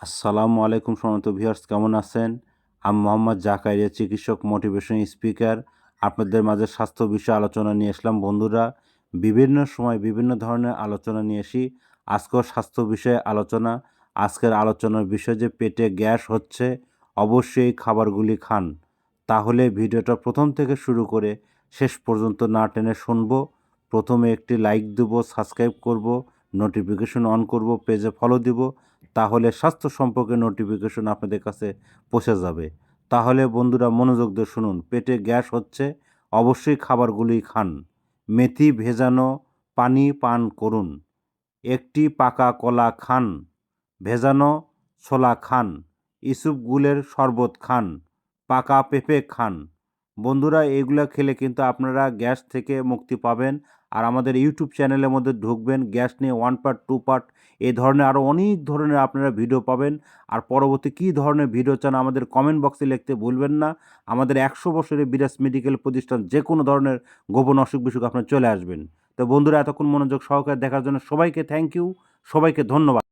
আসসালামু আলাইকুম সমন্ত ভিউয়ার্স, কেমন আছেন? আমি মোহাম্মদ জাকারিয়া, চিকিৎসক মোটিভেশন স্পিকার আপনাদের মাঝে স্বাস্থ্য বিষয়ে আলোচনা নিয়ে আসলাম। বন্ধুরা, বিভিন্ন সময় বিভিন্ন ধরনের আলোচনা নিয়ে আসি। আজকেও স্বাস্থ্য বিষয়ে আলোচনা। আজকের আলোচনার বিষয় যে পেটে গ্যাস হচ্ছে, অবশ্যই খাবারগুলি খান। তাহলে ভিডিওটা প্রথম থেকে শুরু করে শেষ পর্যন্ত না টেনে শুনব। প্রথমে একটি লাইক দেব সাবস্ক্রাইব করব। নোটিফিকেশন অন করব পেজে ফলো দিব, তাহলে স্বাস্থ্য সম্পর্কে নোটিফিকেশন আপনাদের কাছে পৌঁছে যাবে। তাহলে বন্ধুরা মনোযোগ দিয়ে শুনুন, পেটে গ্যাস হচ্ছে, অবশ্যই খাবারগুলি খান। মেথি ভেজানো পানি পান করুন। একটি পাকা কলা খান, ভেজানো ছোলা খান ইসুপগুলের শরবত খান, পাকা পেঁপে খান। বন্ধুরা এগুলো খেলে কিন্তু আপনারা গ্যাস থেকে মুক্তি পাবেন আর আমাদের ইউটিউব চ্যানেলের মধ্যে ঢুকবেন গ্যাস নিয়ে ওয়ান পার্ট, টু পার্ট, এ ধরনের আরও অনেক ধরনের আপনারা ভিডিও পাবেন। আর পরবর্তী কী ধরনের ভিডিও চান আমাদের কমেন্ট বক্সে লিখতে ভুলবেন না। আমাদের একশো বছরের বিরাজ মেডিকেল প্রতিষ্ঠান যে কোনো ধরনের গোপন অসুখ বিসুখ আপনার চলে আসবেন। তো বন্ধুরা, এতক্ষণ মনোযোগ সহকারে দেখার জন্য সবাইকে থ্যাংক ইউ সবাইকে ধন্যবাদ।